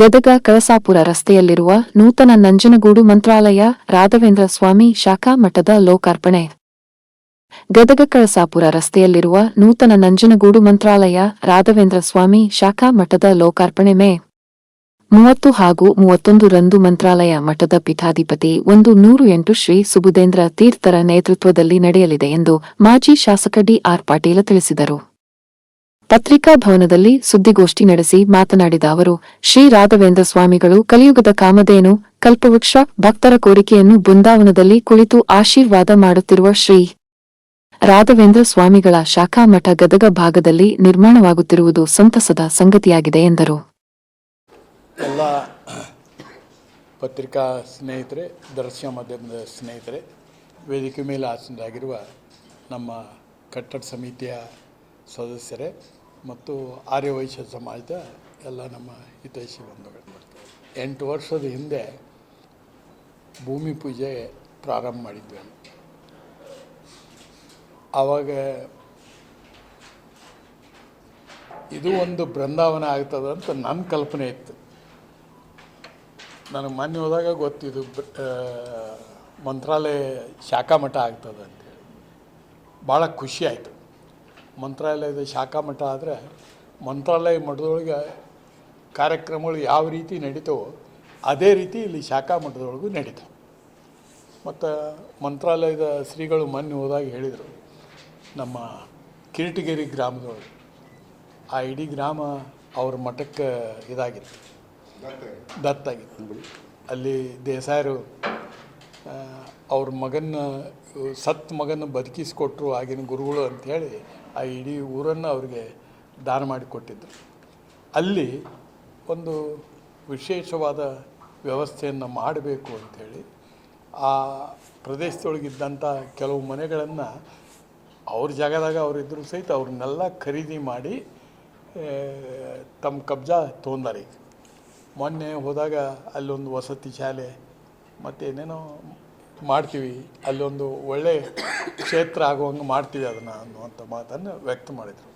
ಗದಗ ಕಳಸಾಪುರ ರಸ್ತೆಯಲ್ಲಿರುವ ನೂತನ ನಂಜನಗೂಡು ಮಂತ್ರಾಲಯ ರಾಘವೇಂದ್ರ ಸ್ವಾಮಿ ಶಾಖಾ ಮಠದ ಲೋಕಾರ್ಪಣೆ. ಗದಗ ಕಳಸಾಪುರ ರಸ್ತೆಯಲ್ಲಿರುವ ನೂತನ ನಂಜನಗೂಡು ಮಂತ್ರಾಲಯ ರಾಘವೇಂದ್ರ ಸ್ವಾಮಿ ಶಾಖಾ ಮಠದ ಲೋಕಾರ್ಪಣೆ ಮೇ ಮೂವತ್ತು ಹಾಗೂ ಮೂವತ್ತೊಂದು ರಂದು ಮಂತ್ರಾಲಯ ಮಠದ ಪೀಠಾಧಿಪತಿ ಒಂದು ನೂರು ಎಂಟು ಶ್ರೀ ಸುಬುಧೇಂದ್ರ ತೀರ್ಥರ ನೇತೃತ್ವದಲ್ಲಿ ನಡೆಯಲಿದೆ ಎಂದು ಮಾಜಿ ಶಾಸಕ ಡಿಆರ್ ಪಾಟೀಲ ತಿಳಿಸಿದರು. ಪತ್ರಿಕಾ ಭವನದಲ್ಲಿ ಸುದ್ದಿಗೋಷ್ಠಿ ನಡೆಸಿ ಮಾತನಾಡಿದ ಅವರು, ಶ್ರೀ ರಾಘವೇಂದ್ರ ಸ್ವಾಮಿಗಳು ಕಲಿಯುಗದ ಕಾಮಧೇನು, ಕಲ್ಪವೃಕ್ಷ, ಭಕ್ತರ ಕೋರಿಕೆಯನ್ನು ಬೃಂದಾವನದಲ್ಲಿ ಕುಳಿತು ಆಶೀರ್ವಾದ ಮಾಡುತ್ತಿರುವ ಶ್ರೀ ರಾಘವೇಂದ್ರ ಸ್ವಾಮಿಗಳ ಶಾಖಾ ಮಠ ಗದಗ ಭಾಗದಲ್ಲಿ ನಿರ್ಮಾಣವಾಗುತ್ತಿರುವುದು ಸಂತಸದ ಸಂಗತಿಯಾಗಿದೆ ಎಂದರು. ಪತ್ರಿಕಾ ಸ್ನೇಹಿತರೆ ಮಾಧ್ಯಮದ ಸ್ನೇಹಿತರೆ, ವೇದಿಕೆ ಮೇಲೆ ನಮ್ಮ ಕಟ್ಟಡ ಸಮಿತಿಯ ಸದಸ್ಯರೇ ಮತ್ತು ಆರ್ಯವೈಶ್ಯ ಸಮಾಜದ ಎಲ್ಲ ನಮ್ಮ ಹಿತೈಷಿ ಬಂಧುಗಳು ಎಂಟು ವರ್ಷದ ಹಿಂದೆ ಭೂಮಿ ಪೂಜೆ ಪ್ರಾರಂಭ ಮಾಡಿದ್ವಿ. ಆವಾಗ ಇದು ಒಂದು ಬೃಂದಾವನ ಆಗ್ತದೆ ಅಂತ ನನ್ನ ಕಲ್ಪನೆ ಇತ್ತು. ನನಗೆ ಮೊನ್ನೆ ಹೋದಾಗ ಗೊತ್ತಿದ್ದು ಮಂತ್ರಾಲಯ ಶಾಖಾ ಮಠ ಆಗ್ತದೆ ಅಂತೇಳಿ ಭಾಳ ಖುಷಿ ಆಯಿತು. ಮಂತ್ರಾಲಯದ ಶಾಖಾ ಮಠ ಆದರೆ ಮಂತ್ರಾಲಯ ಮಠದೊಳಗೆ ಕಾರ್ಯಕ್ರಮಗಳು ಯಾವ ರೀತಿ ನಡೀತವೋ ಅದೇ ರೀತಿ ಇಲ್ಲಿ ಶಾಖಾ ಮಠದೊಳಗೂ ನಡೀತಾವೆ ಮತ್ತು ಮಂತ್ರಾಲಯದ ಶ್ರೀಗಳು ಮೊನ್ನೆ ಹೋದಾಗ ಹೇಳಿದರು, ನಮ್ಮ ಕಿರಟಗಿರಿ ಗ್ರಾಮದೊಳಗೆ ಆ ಇಡೀ ಗ್ರಾಮ ಅವ್ರ ಮಠಕ್ಕೆ ಇದಾಗಿತ್ತು. ದತ್ತಾಗಿತ್ತು ಅಲ್ಲಿ ದೇಸಾಯರು ಅವ್ರ ಮಗನ ಸತ್ ಮಗನ ಬದುಕಿಸಿಕೊಟ್ರು ಆಗಿನ ಗುರುಗಳು ಅಂಥೇಳಿ ಆ ಇಡೀ ಊರನ್ನು ಅವ್ರಿಗೆ ದಾನ ಮಾಡಿಕೊಟ್ಟಿದ್ದರು ಅಲ್ಲಿ ಒಂದು ವಿಶೇಷವಾದ ವ್ಯವಸ್ಥೆಯನ್ನು ಮಾಡಬೇಕು ಅಂಥೇಳಿ ಆ ಪ್ರದೇಶದೊಳಗಿದ್ದಂಥ ಕೆಲವು ಮನೆಗಳನ್ನು ಅವ್ರ ಜಾಗದಾಗ ಅವರಿದ್ದರೂ ಸಹಿತ ಅವ್ರನ್ನೆಲ್ಲ ಖರೀದಿ ಮಾಡಿ ತಮ್ಮ ಕಬ್ಜಾ ತೊಗೊಂಡಾರೆ. ಈಗ ಮೊನ್ನೆ ಹೋದಾಗ ಅಲ್ಲೊಂದು ವಸತಿ ಶಾಲೆ, ಮತ್ತು ಏನೇನೋ ಮಾಡ್ತೀವಿ. ಅಲ್ಲೊಂದು ಒಳ್ಳೆ ಕ್ಷೇತ್ರ ಆಗುವಂಗೆ ಮಾಡ್ತೀವಿ ಅದನ್ನು ಅನ್ನುವಂಥ ಮಾತನ್ನು ವ್ಯಕ್ತ ಮಾಡಿದರು.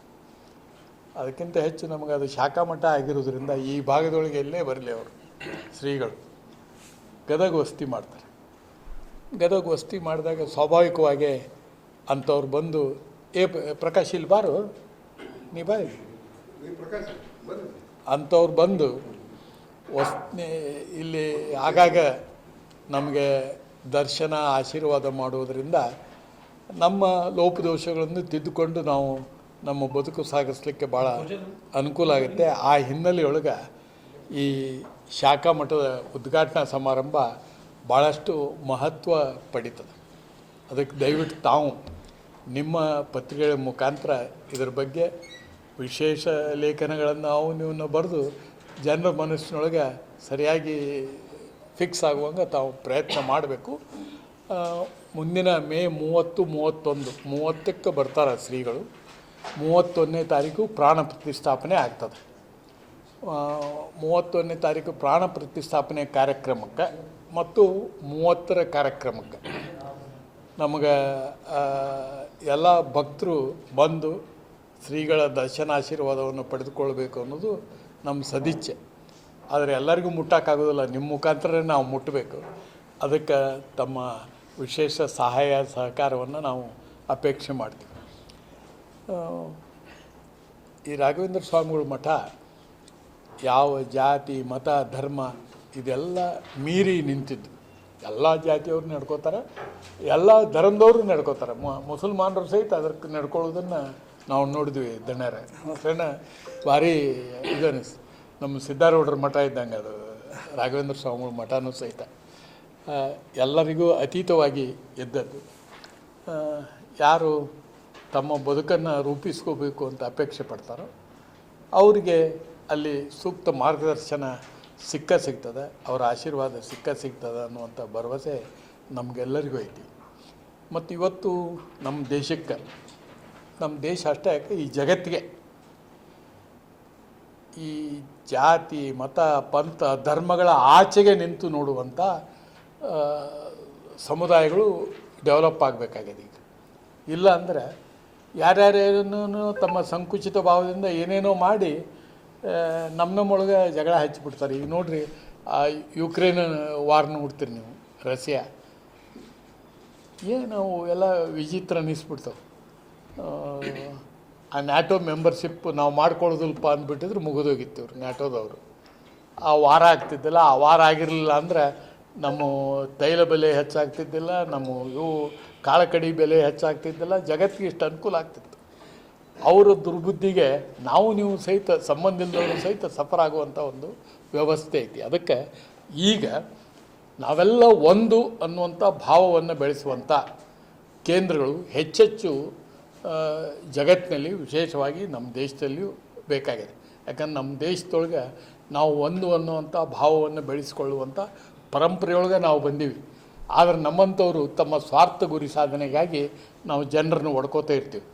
ಅದಕ್ಕಿಂತ ಹೆಚ್ಚು ನಮಗೆ ಅದು ಶಾಖಾ ಮಠ ಆಗಿರೋದ್ರಿಂದ ಈ ಭಾಗದೊಳಗೆ ಎಲ್ಲೇ ಬರಲಿ ಅವರು, ಶ್ರೀಗಳು. ಗದಗ ವಸ್ತಿ ಮಾಡ್ತಾರೆ. ಗದಗ ವಸ್ತಿ ಮಾಡಿದಾಗ ಸ್ವಾಭಾವಿಕವಾಗಿ ಅಂಥವ್ರು ಬಂದು, ಏ ಪ್ರಕಾಶ್ ಇಲ್ಲಿ ಬಾರು, ನೀ ಬಾಯ್. ಅಂಥವ್ರು ಬಂದು, ವಸ್ತಿ ಇಲ್ಲಿ ಆಗಾಗ ನಮಗೆ ದರ್ಶನ, ಆಶೀರ್ವಾದ ಮಾಡುವುದರಿಂದ ನಮ್ಮ ಲೋಪದೋಷಗಳನ್ನು ತಿದ್ದುಕೊಂಡು ನಾವು ನಮ್ಮ ಬದುಕು ಸಾಗಿಸ್ಲಿಕ್ಕೆ ಭಾಳ ಅನುಕೂಲ ಆಗುತ್ತೆ. ಆ ಹಿನ್ನೆಲೆಯೊಳಗೆ ಈ ಶಾಖಾ ಮಠದ ಉದ್ಘಾಟನಾ ಸಮಾರಂಭ ಭಾಳಷ್ಟು ಮಹತ್ವ ಪಡೀತದೆ. ಅದಕ್ಕೆ ದಯವಿಟ್ಟು ತಾವು ನಿಮ್ಮ ಪತ್ರಿಕೆಗಳ ಮುಖಾಂತರ ಇದರ ಬಗ್ಗೆ ವಿಶೇಷ ಲೇಖನಗಳನ್ನು ನಾವು ನೀವು ಬರೆದು ಜನರ ಮನಸ್ಸಿನೊಳಗೆ ಸರಿಯಾಗಿ ಫಿಕ್ಸ್ ಆಗುವಂಗೆ ತಾವು ಪ್ರಯತ್ನ ಮಾಡಬೇಕು. ಮುಂದಿನ ಮೇ ಮೂವತ್ತು, ಮೂವತ್ತೊಂದು, ಮೂವತ್ತಕ್ಕೆ ಬರ್ತಾರೆ ಶ್ರೀಗಳು. ಮೂವತ್ತೊಂದನೇ ತಾರೀಕು ಪ್ರಾಣ ಪ್ರತಿಷ್ಠಾಪನೆ ಆಗ್ತದೆ. ಮೂವತ್ತೊಂದನೇ ತಾರೀಕು ಪ್ರಾಣ ಪ್ರತಿಷ್ಠಾಪನೆ ಕಾರ್ಯಕ್ರಮಕ್ಕೆ ಮತ್ತು ಮೂವತ್ತರ ಕಾರ್ಯಕ್ರಮಕ್ಕೆ. ನಮಗೆ ಎಲ್ಲ ಭಕ್ತರು ಬಂದು ಶ್ರೀಗಳ ದರ್ಶನ ಆಶೀರ್ವಾದವನ್ನು ಪಡೆದುಕೊಳ್ಬೇಕು ಅನ್ನೋದು ನಮ್ಮ ಸದಿಚ್ಛೆ. ಆದರೆ ಎಲ್ಲರಿಗೂ ಮುಟ್ಟಕ್ಕಾಗೋದಿಲ್ಲ ನಿಮ್ಮ ಮುಖಾಂತರ ನಾವು ಮುಟ್ಟಬೇಕು ಅದಕ್ಕೆ ತಮ್ಮ ವಿಶೇಷ ಸಹಾಯ, ಸಹಕಾರವನ್ನು ನಾವು ಅಪೇಕ್ಷೆ ಮಾಡ್ತೀವಿ. ಈ ರಾಘವೇಂದ್ರ ಸ್ವಾಮಿಗಳ ಮಠ ಯಾವ ಜಾತಿ, ಮತ, ಧರ್ಮ ಇದೆಲ್ಲ ಮೀರಿ ನಿಂತಿದ್ದು. ಎಲ್ಲ ಜಾತಿಯವರು ನಡ್ಕೋತಾರೆ, ಎಲ್ಲ ಧರ್ಮದವರು ನಡ್ಕೋತಾರೆ. ಮುಸಲ್ಮಾನರು ಸಹಿತ ಅದಕ್ಕೆ ನಡ್ಕೊಳ್ಳೋದನ್ನು ನಾವು ನೋಡಿದ್ವಿ ದಣ್ಯರ. ಭಾರಿ ಇದು ಅನಿಸ್ ನಮ್ಮ ಸಿದ್ಧಾರೂಢರ ಮಠ ಇದ್ದಂಗೆ ಅದು. ರಾಘವೇಂದ್ರ ಸ್ವಾಮಿಗಳ ಮಠನೂ ಸಹಿತ. ಎಲ್ಲರಿಗೂ ಅತೀತವಾಗಿ ಇದ್ದದ್ದು ಯಾರು ತಮ್ಮ ಬದುಕನ್ನು ರೂಪಿಸ್ಕೋಬೇಕು ಅಂತ ಅಪೇಕ್ಷೆ ಪಡ್ತಾರೋ, ಅವರಿಗೆ ಅಲ್ಲಿ ಸೂಕ್ತ ಮಾರ್ಗದರ್ಶನ ಸಿಕ್ಕ ಸಿಗ್ತದೆ, ಅವರ ಆಶೀರ್ವಾದ ಸಿಕ್ಕ ಸಿಗ್ತದೆ ಅನ್ನುವಂಥ ಭರವಸೆ ನಮಗೆಲ್ಲರಿಗೂ ಐತಿ. ಮತ್ತು ಇವತ್ತು ನಮ್ಮ ದೇಶಕ್ಕೆ, ನಮ್ಮ ದೇಶ ಅಷ್ಟೇ ಈ ಜಗತ್ತಿಗೆ ಈ ಜಾತಿ, ಮತ, ಪಂಥ, ಧರ್ಮಗಳ ಆಚೆಗೆ ನಿಂತು ನೋಡುವಂಥ ಸಮುದಾಯಗಳು ಡೆವಲಪ್ ಆಗಬೇಕಾಗಿದೆ ಈಗ. ಇಲ್ಲ ಅಂದರೆ ಯಾರ್ಯಾರೇನೂ ತಮ್ಮ ಸಂಕುಚಿತ ಭಾವದಿಂದ ಏನೇನೋ ಮಾಡಿ ನಮ್ಮ ನಮ್ಮೊಳಗೆ ಜಗಳ ಹಚ್ಚಿಬಿಡ್ತಾರೆ. ಈಗ ನೋಡಿರಿ, ಆ, ಯುಕ್ರೇನ್ ವಾರ್ ನೋಡ್ತೀರಿ ನೀವು, ರಷ್ಯಾ. ಏನು, ಎಲ್ಲ ವಿಚಿತ್ರ ಅನ್ನಿಸ್ಬಿಡ್ತಾವೆ. ಆ ನ್ಯಾಟೋ ಮೆಂಬರ್ಶಿಪ್ ನಾವು ಮಾಡ್ಕೊಳ್ಳೋದಿಲ್ಲಪ್ಪ ಅಂದ್ಬಿಟ್ಟಿದ್ರೆ ಮುಗಿದೋಗಿತ್ತು ಇವ್ರು, ನ್ಯಾಟೋದವರು. ಆ ವಾರ ಆಗ್ತಿದ್ದಿಲ್ಲ, ಆ ವಾರ ಆಗಿರಲಿಲ್ಲ ಅಂದ್ರೆ ನಮ್ಮ ತೈಲ ಬೆಲೆ ಹೆಚ್ಚಾಗ್ತಿದ್ದಿಲ್ಲ, ನಮ್ಮ ಇವು ಕಾಳಕಡಿ ಬೆಲೆ ಹೆಚ್ಚಾಗ್ತಿದ್ದಿಲ್ಲ, ಜಗತ್ತಿಗೆ ಇಷ್ಟು ಅನುಕೂಲ ಆಗ್ತಿತ್ತು. ಅವರ ದುರ್ಬುದ್ಧಿಗೆ ನಾವು ನೀವು ಸಹಿತ ಸಂಬಂಧಿಲ್ಲದವರು ಸಹಿತ ಸಫರ್ ಆಗುವಂಥ ಒಂದು ವ್ಯವಸ್ಥೆ ಐತಿ. ಅದಕ್ಕೆ ಈಗ ನಾವೆಲ್ಲ ಒಂದು ಅನ್ನುವಂಥ ಭಾವವನ್ನು ಬೆಳೆಸುವಂಥ ಕೇಂದ್ರಗಳು ಹೆಚ್ಚೆಚ್ಚು ಜಗತ್ತಿನಲ್ಲಿ ವಿಶೇಷವಾಗಿ ನಮ್ಮ ದೇಶದಲ್ಲಿಯೂ ಬೇಕಾಗಿದೆ. ಯಾಕಂದ್ರೆ ನಮ್ಮ ದೇಶದೊಳಗೆ ನಾವು ಒಂದು ಅನ್ನುವಂಥ ಭಾವವನ್ನು ಬೆಳೆಸ್ಕೊಳ್ಳುವಂಥ ಪರಂಪರೆಯೊಳಗೆ ನಾವು ಬಂದೀವಿ. ಆದರೆ ನಮ್ಮಂಥವರು ತಮ್ಮ ಸ್ವಾರ್ಥ ಗುರಿ ಸಾಧನೆಗಾಗಿ ನಾವು ಜನರನ್ನು ಹೊಡ್ಕೋತಾ ಇರ್ತೀವಿ.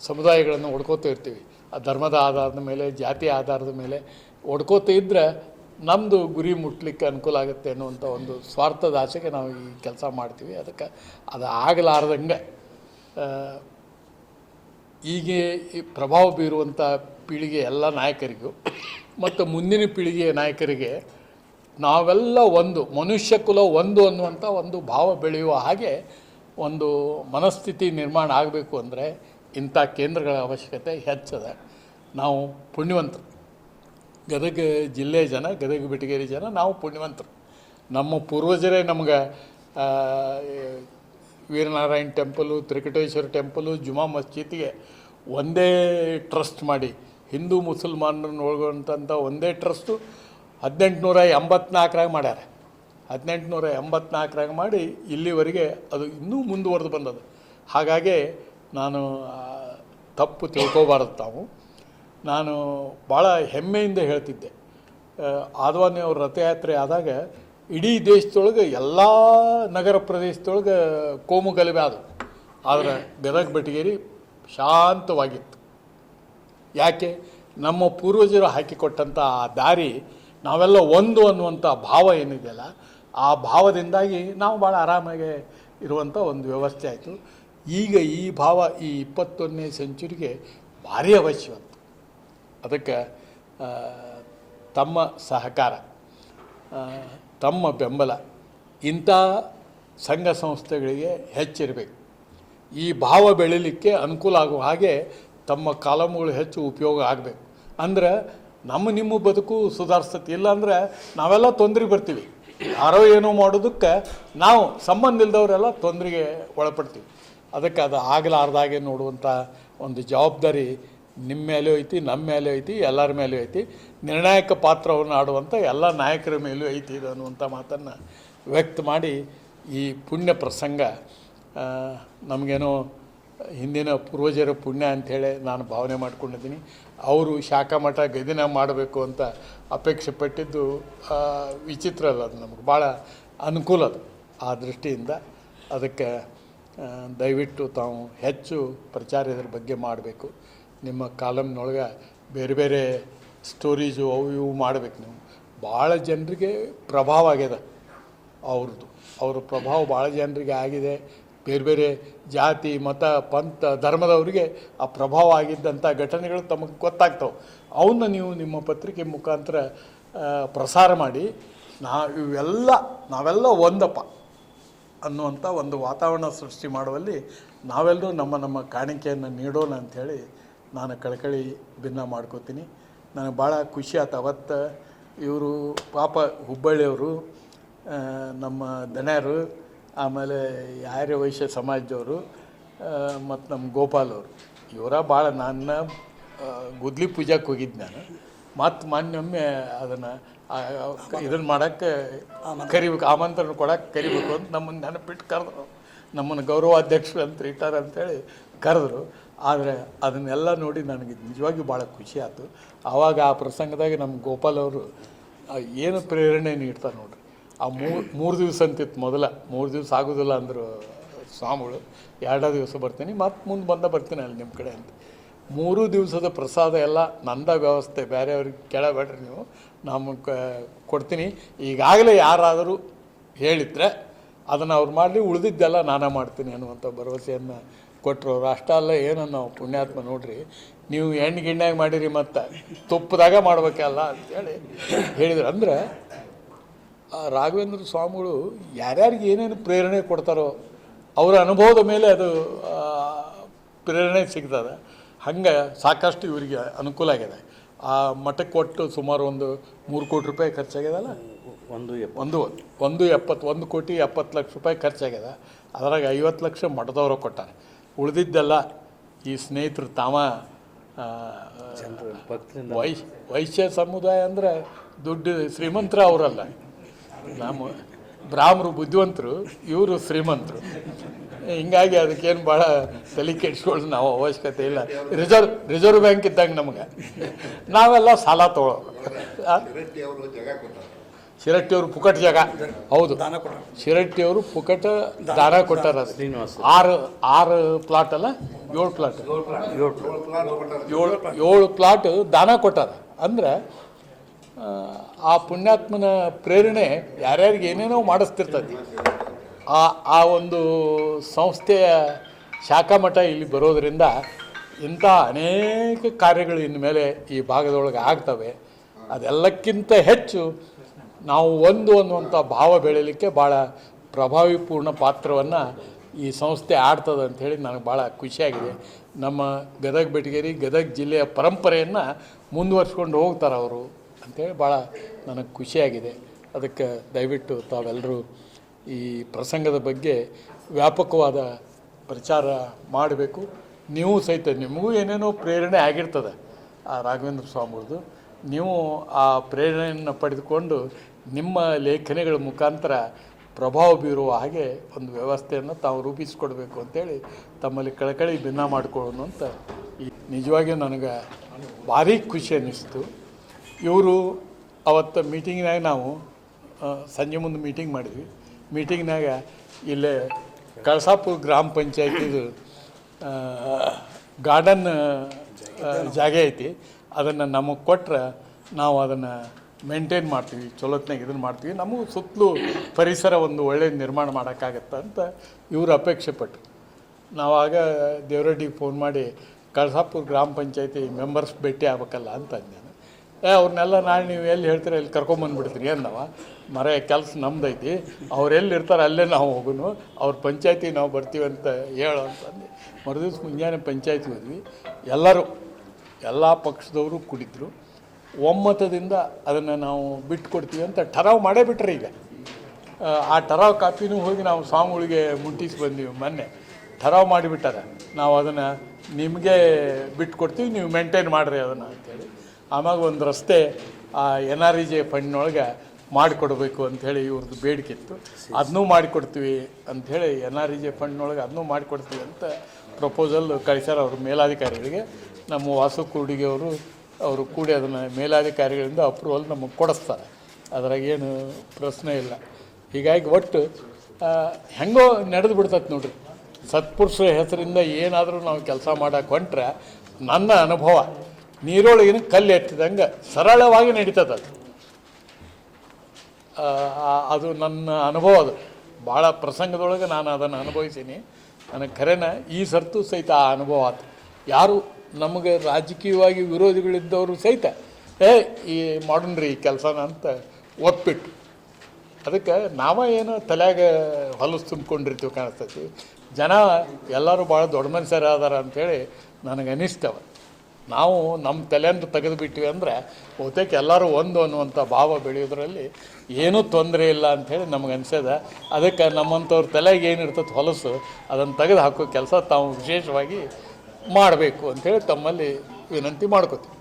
ಸಮುದಾಯಗಳನ್ನು ಹೊಡ್ಕೋತಾ ಇರ್ತೀವಿ. ಆ ಧರ್ಮದ ಆಧಾರದ ಮೇಲೆ, ಜಾತಿ ಆಧಾರದ ಮೇಲೆ ಒಡ್ಕೋತಾ ಇದ್ದರೆ ನಮ್ಮದು ಗುರಿ ಮುಟ್ಲಿಕ್ಕೆ ಅನುಕೂಲ ಆಗುತ್ತೆ ಅನ್ನುವಂಥ ಒಂದು ಸ್ವಾರ್ಥದ ಆಸೆಗೆ ನಾವು ಈ ಕೆಲಸ ಮಾಡ್ತೀವಿ. ಅದಕ್ಕೆ ಅದು ಆಗಲಾರ್ದಂಗೆ ಈ ಪ್ರಭಾವ ಬೀರುವಂಥ ಪೀಳಿಗೆ ಎಲ್ಲ ನಾಯಕರಿಗೂ, ಮತ್ತು ಮುಂದಿನ ಪೀಳಿಗೆಯ ನಾಯಕರಿಗೆ ನಾವೆಲ್ಲ ಒಂದು, ಮನುಷ್ಯ ಕುಲ ಒಂದು ಅನ್ನುವಂಥ ಒಂದು ಭಾವ ಬೆಳೆಯುವ ಹಾಗೆ ಒಂದು ಮನಸ್ಥಿತಿ ನಿರ್ಮಾಣ ಆಗಬೇಕು ಅಂದರೆ ಇಂಥ ಕೇಂದ್ರಗಳ ಅವಶ್ಯಕತೆ ಹೆಚ್ಚದ. ನಾವು ಪುಣ್ಯವಂತರು. ಗದಗ ಜಿಲ್ಲೆಯ ಜನ, ಗದಗ ಬೆಟಗೇರಿ ಜನ, ನಾವು ಪುಣ್ಯವಂತರು. ನಮ್ಮ ಪೂರ್ವಜರೇ ನಮ್ಗೆ ವೀರನಾರಾಯಣ ಟೆಂಪಲು, ತ್ರಿಕಟೇಶ್ವರ ಟೆಂಪಲು, ಜುಮಾ ಮಸ್ಜಿದ್ಗೆ ಒಂದೇ ಟ್ರಸ್ಟ್ ಮಾಡಿ. ಹಿಂದೂ ಮುಸಲ್ಮಾನರನ್ನು ಒಳಗೊಂಡಂಥ ಒಂದೇ ಟ್ರಸ್ಟು ಹದಿನೆಂಟುನೂರ ಎಂಬತ್ನಾಲ್ಕರಾಗ ಮಾಡ್ಯಾರ. ಹದಿನೆಂಟುನೂರ ಎಂಬತ್ನಾಲ್ಕರಾಗ ಮಾಡಿ ಇಲ್ಲಿವರೆಗೆ ಅದು ಇನ್ನೂ ಮುಂದುವರೆದು ಬಂದದ್ದು. ಹಾಗಾಗಿ ನಾನು ತಪ್ಪು ತಿಳ್ಕೋಬಾರದು ತಾವು. ನಾನು ಭಾಳ ಹೆಮ್ಮೆಯಿಂದ ಹೇಳ್ತಿದ್ದೆ. ಆದವಾನಿ ಅವ್ರ ರಥಯಾತ್ರೆ ಆದಾಗ ಇಡೀ ದೇಶದೊಳಗೆ ಎಲ್ಲ ನಗರ ಪ್ರದೇಶದೊಳಗೆ ಕೋಮು ಗಲಭೆ ಆದವು. ಆದರೆ ಗದಗ, ಬೆಟಗೇರಿ ಶಾಂತವಾಗಿತ್ತು. ಯಾಕೆ? ನಮ್ಮ ಪೂರ್ವಜರು ಹಾಕಿಕೊಟ್ಟಂಥ ಆ ದಾರಿ ನಾವೆಲ್ಲ ಒಂದು ಅನ್ನುವಂಥ ಭಾವ ಏನಿದೆಯಲ್ಲ ಆ ಭಾವದಿಂದಾಗಿ ನಾವು ಭಾಳ ಆರಾಮಾಗಿ ಇರುವಂಥ ಒಂದು ವ್ಯವಸ್ಥೆ ಆಯಿತು. ಈಗ ಈ ಭಾವ ಈ ಇಪ್ಪತ್ತೊಂದನೇ ಸೆಂಚುರಿಗೆ ಭಾರಿ ಅವಶ್ಯವಂತ ಅದಕ್ಕೆ ತಮ್ಮ ಸಹಕಾರ. ತಮ್ಮ ಬೆಂಬಲ. ಇಂಥ ಸಂಘ ಸಂಸ್ಥೆಗಳಿಗೆ ಹೆಚ್ಚಿರಬೇಕು. ಈ ಭಾವ ಬೆಳೀಲಿಕ್ಕೆ ಅನುಕೂಲ ಆಗುವ ಹಾಗೆ ತಮ್ಮ ಕಾಲಮ್ಗಳು ಹೆಚ್ಚು ಉಪಯೋಗ ಆಗಬೇಕು. ಅಂದ್ರೆ ನಮ್ಮ ನಿಮ್ಮ ಬದುಕು ಸುಧಾರಿಸ್ತತಿ. ಇಲ್ಲಾಂದ್ರೆ ನಾವೆಲ್ಲ ತೊಂದರೆ ಬರ್ತೀವಿ. ಯಾರೋ ಏನೋ ಮಾಡೋದಕ್ಕೆ ನಾವು ಸಂಬಂಧ ಇಲ್ದವರೆಲ್ಲ ತೊಂದರೆಗೆ ಒಳಪಡ್ತೀವಿ. ಅದಕ್ಕೆ ಅದು ಆಗಲಾರ್ದಾಗೆ ನೋಡುವಂಥ ಒಂದು ಜವಾಬ್ದಾರಿ ನಿಮ್ಮ ಮೇಲೂ ಐತಿ, ನಮ್ಮ ಮೇಲೂ ಐತಿ, ಎಲ್ಲರ ಮೇಲೂ ಐತಿ. ನಿರ್ಣಾಯಕ ಪಾತ್ರವನ್ನು ಆಡುವಂಥ ಎಲ್ಲ ನಾಯಕರ ಮೇಲೂ ಐತಿ ಇದು ಅನ್ನುವಂಥ ಮಾತನ್ನು ವ್ಯಕ್ತ ಮಾಡಿ ಈ ಪುಣ್ಯ ಪ್ರಸಂಗ ನಮಗೇನೋ ಹಿಂದಿನ ಪೂರ್ವಜರ ಪುಣ್ಯ ಅಂಥೇಳಿ ನಾನು ಭಾವನೆ ಮಾಡ್ಕೊಂಡಿದ್ದೀನಿ. ಅವರು ಶಾಖಾ ಮಠ ಗದಿನ ಮಾಡಬೇಕು ಅಂತ ಅಪೇಕ್ಷೆ ಪಟ್ಟಿದ್ದು ವಿಚಿತ್ರ ಅಲ್ಲ ಅದು ನಮಗೆ, ಭಾಳ ಅನುಕೂಲ ಅದು. ಆ ದೃಷ್ಟಿಯಿಂದ ಅದಕ್ಕೆ ದಯವಿಟ್ಟು ತಾವು ಹೆಚ್ಚು ಪ್ರಚಾರ ಇದರ ಬಗ್ಗೆ ಮಾಡಬೇಕು. ನಿಮ್ಮ ಕಾಲಮ್ನೊಳಗೆ ಬೇರೆ ಬೇರೆ ಸ್ಟೋರೀಸು ಅವು ಇವು ಮಾಡಬೇಕು ನೀವು. ಭಾಳ ಜನರಿಗೆ ಪ್ರಭಾವ ಆಗ್ಯದ ಅವ್ರದ್ದು. ಅವ್ರ ಪ್ರಭಾವ ಭಾಳ ಜನರಿಗೆ ಆಗಿದೆ. ಬೇರೆ ಬೇರೆ ಜಾತಿ, ಮತ, ಪಂಥ, ಧರ್ಮದವರಿಗೆ ಆ ಪ್ರಭಾವ ಆಗಿದ್ದಂಥ ಘಟನೆಗಳು ತಮಗೆ ಗೊತ್ತಾಗ್ತವೆ. ಅವನ್ನ ನೀವು ನಿಮ್ಮ ಪತ್ರಿಕೆ ಮುಖಾಂತರ ಪ್ರಸಾರ ಮಾಡಿ, ನಾ ಇವೆಲ್ಲ, ನಾವೆಲ್ಲ ಒಂದಪ್ಪ ಅನ್ನುವಂಥ ಒಂದು ವಾತಾವರಣ ಸೃಷ್ಟಿ ಮಾಡುವಲ್ಲಿ ನಾವೆಲ್ಲರೂ ನಮ್ಮ ನಮ್ಮ ಕಾಣಿಕೆಯನ್ನು ನೀಡೋಣ ಅಂಥೇಳಿ ನಾನು ಕಳಕಳಿ ಭಿನ್ನ ಮಾಡ್ಕೋತೀನಿ. ನನಗೆ ಭಾಳ ಖುಷಿ ಆಯ್ತು ಅವತ್ತು ಇವರು ಪಾಪ ಹುಬ್ಬಳ್ಳಿಯವರು ನಮ್ಮ ದಣ್ಯರು ಆಮೇಲೆ ಆರ್ಯ ವೈಶ್ಯ ಸಮಾಜದವರು ಮತ್ತು ನಮ್ಮ ಗೋಪಾಲ್ ಅವರು ಇವರ ಭಾಳ ನನ್ನ ಗುದ್ಲಿ ಪೂಜಾಕ್ಕೆ ಹೋಗಿದ್ದು ನಾನು. ಮತ್ತು ಮಾನ್ಯೊಮ್ಮೆ ಅದನ್ನು ಇದನ್ನು ಮಾಡೋಕ್ಕೆ ಕರಿಬೇಕು ಆಮಂತ್ರಣ ಕೊಡಕ್ಕೆ ಕರಿಬೇಕು ಅಂತ ನಮ್ಮನ್ನು ನೆನಪಿಟ್ಟು ಕರೆದ್ರು. ನಮ್ಮನ್ನು ಗೌರವಾಧ್ಯಕ್ಷರು ಅಂತ ಇಟ್ಟಾರ ಅಂತೇಳಿ ಕರೆದ್ರು. ಆದರೆ ಅದನ್ನೆಲ್ಲ ನೋಡಿ ನನಗೆ ನಿಜವಾಗಿಯೂ ಭಾಳ ಖುಷಿ ಆಯಿತು. ಆವಾಗ ಆ ಪ್ರಸಂಗದಾಗ ನಮ್ಮ ಗೋಪಾಲ್ ಅವರು ಏನು ಪ್ರೇರಣೆ ನೀಡ್ತಾರೆ ನೋಡ್ರಿ. ಆ ಮೂರು ಮೂರು ದಿವಸ ಅಂತಿತ್ತು ಮೊದಲ. ಮೂರು ದಿವಸ ಆಗೋದಿಲ್ಲ ಅಂದರು ಸ್ವಾಮಿಗಳು. ಎರಡೇ ದಿವಸ ಬರ್ತೀನಿ, ಮತ್ತು ಮುಂದೆ ಬಂದ ಬರ್ತೀನಿ ಅಲ್ಲಿ ನಿಮ್ಮ ಕಡೆ ಅಂತ. ಮೂರು ದಿವಸದ ಪ್ರಸಾದ ಎಲ್ಲ ನಂದ ವ್ಯವಸ್ಥೆ ಬೇರೆಯವ್ರಿಗೆ ಕೇಳಬೇಡ್ರಿ ನೀವು. ನಮಗೆ ಕೊಡ್ತೀನಿ. ಈಗಾಗಲೇ ಯಾರಾದರೂ ಹೇಳಿದ್ರೆ ಅದನ್ನು ಅವ್ರು ಮಾಡಲಿ, ಉಳಿದಿದ್ದೆಲ್ಲ ನಾನೇ ಮಾಡ್ತೀನಿ ಅನ್ನುವಂಥ ಭರವಸೆಯನ್ನು ಕೊಟ್ಟರು ಅಷ್ಟ ಅಲ್ಲ ಏನೋ ನಾವು ಪುಣ್ಯಾತ್ಮ ನೋಡ್ರಿ ನೀವು ಎಣ್ಣೆ ಗಿಣ್ಣಾಗ ಮಾಡಿರಿ ಮತ್ತು ತುಪ್ಪದಾಗ ಮಾಡ್ಬೇಕಲ್ಲ ಅಂತೇಳಿ ಹೇಳಿದ್ರು. ಅಂದ್ರೆ ಆ ರಾಘವೇಂದ್ರ ಸ್ವಾಮಿಗಳು ಯಾರ್ಯಾರಿಗೆ ಏನೇನು ಪ್ರೇರಣೆ ಕೊಡ್ತಾರೋ ಅವರ ಅನುಭವದ ಮೇಲೆ ಅದು ಪ್ರೇರಣೆ ಸಿಗ್ತದೆ. ಹಂಗೆ ಸಾಕಷ್ಟು ಇವರಿಗೆ ಅನುಕೂಲ ಆಗಿದೆ. ಆ ಮಠಕ್ಕೆ ಕೊಟ್ಟು ಸುಮಾರು ಒಂದು ಮೂರು ಕೋಟಿ ರೂಪಾಯಿ ಖರ್ಚಾಗ್ಯದಲ್ಲ? ಒಂದು ಒಂದು ಒಂದು ಎಪ್ಪತ್ತು ಒಂದು ಕೋಟಿ ಎಪ್ಪತ್ತು ಲಕ್ಷ ರೂಪಾಯಿ ಖರ್ಚಾಗ್ಯದ. ಅದರಾಗ ಐವತ್ತು ಲಕ್ಷ ಮಠದವರು ಕೊಟ್ಟಾರೆ. ಉಳಿದಿದ್ದೆಲ್ಲ ಈ ಸ್ನೇಹಿತರು ತಾವ ವೈ ವೈಶ್ಯ ಸಮುದಾಯ ಅಂದರೆ ದುಡ್ಡು ಶ್ರೀಮಂತರ ಅವರಲ್ಲ. ನಮ್ಮ ಬ್ರಾಹ್ಮರು ಬುದ್ಧಿವಂತರು ಇವರು ಶ್ರೀಮಂತರು. ಹಿಂಗಾಗಿ ಅದಕ್ಕೇನು ಭಾಳ ತಲೆ ಕೆಡ್ಸ್ಕೊಳ್ಳೋ ನಾವು ಅವಶ್ಯಕತೆ ಇಲ್ಲ. ರಿಸರ್ವ್ ರಿಸರ್ವ್ ಬ್ಯಾಂಕ್ ಇದ್ದಂಗೆ ನಮಗೆ. ನಾವೆಲ್ಲ ಸಾಲ ತೊಗೊಳ್ಳೋ ಶಿರಟ್ಟಿಯವರು ಪುಕಟ್ ಜಾಗ. ಹೌದು. ಶಿರಟ್ಟಿಯವರು ಪುಕಟ ದಾನ ಕೊಟ್ಟಾರ. ಆರು ಆರು ಪ್ಲಾಟ್ ಅಲ್ಲ? ಏಳು ಪ್ಲಾಟ್ ಏಳು ಏಳು ಏಳು ಪ್ಲಾಟ್ ದಾನ ಕೊಟ್ಟಾರ. ಅಂದ್ರೆ ಆ, ಆ ಪುಣ್ಯಾತ್ಮನ ಪ್ರೇರಣೆ ಯಾರ್ಯಾರಿಗೆ ಏನೇನೋ ಮಾಡಿಸ್ತಿರ್ತದೆ. ಆ ಆ ಒಂದು ಸಂಸ್ಥೆಯ ಶಾಖಾ ಮಠ ಇಲ್ಲಿ ಬರೋದರಿಂದ ಇಂಥ ಅನೇಕ ಕಾರ್ಯಗಳು ಇನ್ಮೇಲೆ ಈ ಭಾಗದೊಳಗೆ ಆಗ್ತವೆ. ಅದೆಲ್ಲಕ್ಕಿಂತ ಹೆಚ್ಚು ನಾವು ಒಂದು ಅನ್ನುವಂಥ ಭಾವ ಬೆಳೀಲಿಕ್ಕೆ ಭಾಳ ಪ್ರಭಾವಿಪೂರ್ಣ ಪಾತ್ರವನ್ನು ಈ ಸಂಸ್ಥೆ ಆಡ್ತದೆ ಅಂಥೇಳಿ ನನಗೆ ಭಾಳ ಖುಷಿಯಾಗಿದೆ. ನಮ್ಮ ಗದಗ ಬೆಟಗೇರಿ, ಗದಗ ಜಿಲ್ಲೆಯ ಪರಂಪರೆಯನ್ನು ಮುಂದುವರ್ಸ್ಕೊಂಡು ಹೋಗ್ತಾರೆ ಅವರು ಅಂಥೇಳಿ ಭಾಳ ನನಗೆ ಖುಷಿಯಾಗಿದೆ. ಅದಕ್ಕೆ ದಯವಿಟ್ಟು ತಾವೆಲ್ಲರೂ ಈ ಪ್ರಸಂಗದ ಬಗ್ಗೆ ವ್ಯಾಪಕವಾದ ಪ್ರಚಾರ ಮಾಡಬೇಕು. ನೀವು ಸಹಿತ ನಿಮಗೂ ಏನೇನೋ ಪ್ರೇರಣೆ ಆಗಿರ್ತದೆ. ಆ ರಾಘವೇಂದ್ರ ಸ್ವಾಮಿಗಳದು. ನೀವು ಆ ಪ್ರೇರಣೆಯನ್ನು ಪಡೆದುಕೊಂಡು ನಿಮ್ಮ ಲೇಖನಗಳ ಮುಖಾಂತರ ಪ್ರಭಾವ ಬೀರುವ ಹಾಗೆ ಒಂದು ವ್ಯವಸ್ಥೆಯನ್ನು ತಾವು ರೂಪಿಸಿಕೊಡ್ಬೇಕು ಅಂತೇಳಿ ತಮ್ಮಲ್ಲಿ ಕಳಕಳಿ ಭಿನ್ನ ಮಾಡಿಕೊಳ್ಳೋಣ ಅಂತ ಈ ನಿಜವಾಗಿಯೂ ನನಗೆ ಭಾರಿ ಖುಷಿ ಅನ್ನಿಸ್ತು. ಇವರು ಅವತ್ತು ಮೀಟಿಂಗ್ನಾಗ ನಾವು ಸಂಜೆ ಮುಂದೆ ಮೀಟಿಂಗ್ ಮಾಡಿದ್ವಿ. ಮೀಟಿಂಗ್ನಾಗ ಇಲ್ಲೇ ಕಳಸಾಪುರ ಗ್ರಾಮ ಪಂಚಾಯತಿದು ಗಾರ್ಡನ್ ಜಾಗ ಐತಿ. ಅದನ್ನು ನಮಗೆ ಕೊಟ್ಟರೆ ನಾವು ಅದನ್ನು ಮೇಂಟೈನ್ ಮಾಡ್ತೀವಿ, ಚಲೋತ್ನಾಗ ಇದನ್ನು ಮಾಡ್ತೀವಿ. ನಮಗೂ ಸುತ್ತಲೂ ಪರಿಸರ ಒಂದು ಒಳ್ಳೆಯ ನಿರ್ಮಾಣ ಮಾಡೋಕ್ಕಾಗತ್ತೆ ಅಂತ ಇವರು ಅಪೇಕ್ಷೆ ಪಟ್ಟರು ನಾವಾಗ ದೇವರೆಡ್ಡಿಗೆ ಫೋನ್ ಮಾಡಿ, ಕಳಸಾಪುರ ಗ್ರಾಮ ಪಂಚಾಯತಿ ಮೆಂಬರ್ಸ್ ಭೇಟಿ ಆಗ್ಬೇಕಲ್ಲ ಅಂತ ಅಂದೆ ಏ ಅವ್ರನ್ನೆಲ್ಲ ನಾಳೆ ನೀವು ಎಲ್ಲಿ ಹೇಳ್ತೀರ ಅಲ್ಲಿ ಕರ್ಕೊಂಬಂದ್ಬಿಡ್ತೀರಿ ಅಂದವ. ಮರ, ಕೆಲಸ ನಮ್ದೈತಿ. ಅವ್ರು ಎಲ್ಲಿರ್ತಾರೆ ಅಲ್ಲೇ ನಾವು ಹೋಗುನು. ಅವ್ರ ಪಂಚಾಯತಿ ನಾವು ಬರ್ತೀವಿ ಅಂತ ಹೇಳು ಅಂತಂದು ಮರುದಿವ್ಸ ಮುಂಜಾನೆ ಪಂಚಾಯತಿ ಹೋದ್ವಿ. ಎಲ್ಲರೂ ಎಲ್ಲ ಪಕ್ಷದವರು ಕುಡಿದ್ರು. ಒಮ್ಮತದಿಂದ ಅದನ್ನು ನಾವು ಬಿಟ್ಟು ಅಂತ ಠರಾವ್ ಮಾಡೇ ಬಿಟ್ರೆ ಈಗ. ಆ, ಠರಾವ್ ಕಾಪಿನೂ ಹೋಗಿ ನಾವು ಸ್ವಾಮಿಗಳಿಗೆ ಮುಟ್ಟಿಸಿ ಬಂದೀವಿ ಮೊನ್ನೆ. ಠರಾವ್ ಮಾಡಿಬಿಟ್ಟಾರೆ. ನಾವು ಅದನ್ನು ನಿಮಗೆ ಬಿಟ್ಟು ಕೊಡ್ತೀವಿ ನೀವು ಮೇಂಟೈನ್ ಮಾಡಿರಿ ಅದನ್ನು ಅಂತೇಳಿ. ಆಮ್ಯಾಗ ಒಂದು ರಸ್ತೆ ಆ ಎನ್ ಆರ್ ಇ ಜೆ ಫಂಡ್ನೊಳಗೆ ಮಾಡಿಕೊಡ್ಬೇಕು ಅಂಥೇಳಿ ಇವ್ರದ್ದು ಬೇಡಿಕೆ ಇತ್ತು. ಅದನ್ನೂ ಮಾಡಿಕೊಡ್ತೀವಿ ಅಂಥೇಳಿ ಎನ್ ಆರ್ ಇ ಜೆ ಫಂಡ್ನೊಳಗೆ ಅದನ್ನೂ ಮಾಡಿಕೊಡ್ತೀವಿ ಅಂತ ಪ್ರಪೋಸಲ್ ಕಳಿಸ್ಯಾರ ಅವ್ರ ಮೇಲಾಧಿಕಾರಿಗಳಿಗೆ. ನಮ್ಮ ವಾಸು ಕೂಡಿಗೆಯವರು ಅವರು ಕೂಡಿ ಅದನ್ನು ಮೇಲಾಧಿಕಾರಿಗಳಿಂದ ಅಪ್ರೂವಲ್ ನಮಗೆ ಕೊಡಿಸ್ತಾರೆ. ಅದ್ರಾಗ ಏನು ಪ್ರಶ್ನೆ ಇಲ್ಲ. ಹೀಗಾಗಿ ಒಟ್ಟು ಹೆಂಗೋ ನಡೆದು ಬಿಡ್ತೈತೆ ನೋಡ್ರಿ. ಸತ್ಪುರುಷರ ಹೆಸರಿಂದ ಏನಾದರೂ ನಾವು ಕೆಲಸ ಮಾಡಕ್ಕೆ ಹೊಂಟ್ರೆ ನನ್ನ ಅನುಭವ, ನೀರೊಳಗಿನ ಕಲ್ಲು ಎತ್ತಿದಂಗೆ ಸರಳವಾಗಿ ನಡೀತದೆ ಅದು. ನನ್ನ ಅನುಭವ ಅದು. ಭಾಳ ಪ್ರಸಂಗದೊಳಗೆ ನಾನು ಅದನ್ನು ಅನುಭವಿಸೀನಿ. ನನಗೆ ಖರೇನ ಈ ಸರ್ತು ಸಹಿತ ಆ ಅನುಭವ ಆತು. ಯಾರು ನಮಗೆ ರಾಜಕೀಯವಾಗಿ ವಿರೋಧಿಗಳಿದ್ದವರು ಸಹಿತ, ಏ, ಈ ಮಾಡೋಣ್ರಿ ಈ ಕೆಲಸನ ಅಂತ ಒಪ್ಪಿಟ್ಟು ಅದಕ್ಕೆ ನಾವ ಏನು ತಲೆಯಾಗ ಹೊಲಸು ತುಂಬಿಕೊಂಡಿರ್ತೀವಿ ಕಾಣಿಸ್ತೈತಿ ಜನ ಎಲ್ಲರೂ ಭಾಳ ದೊಡ್ಡ ಮನುಷ್ಯರ ಅದಾರ ಅಂಥೇಳಿ ನನಗೆ ಅನಿಸ್ತವ. ನಾವು ನಮ್ಮ ತಲೆಯನ್ನು ತೆಗೆದು ಬಿಟ್ವಿ ಅಂದರೆ ಬಹುತೇಕ ಎಲ್ಲರೂ ಒಂದು ಅನ್ನುವಂಥ ಭಾವ ಬೆಳೆಯೋದ್ರಲ್ಲಿ ಏನೂ ತೊಂದರೆ ಇಲ್ಲ ಅಂಥೇಳಿ ನಮಗೆ ಅನಿಸ್ಯದ ಅದಕ್ಕೆ ನಮ್ಮಂಥವ್ರ ತಲೆಗೆ ಏನಿರ್ತದೆ ಹೊಲಸು, ಅದನ್ನು ತೆಗೆದು ಹಾಕೋ ಕೆಲಸ ತಾವು ವಿಶೇಷವಾಗಿ ಮಾಡಬೇಕು ಅಂಥೇಳಿ ತಮ್ಮಲ್ಲಿ ವಿನಂತಿ ಮಾಡ್ಕೋತೀವಿ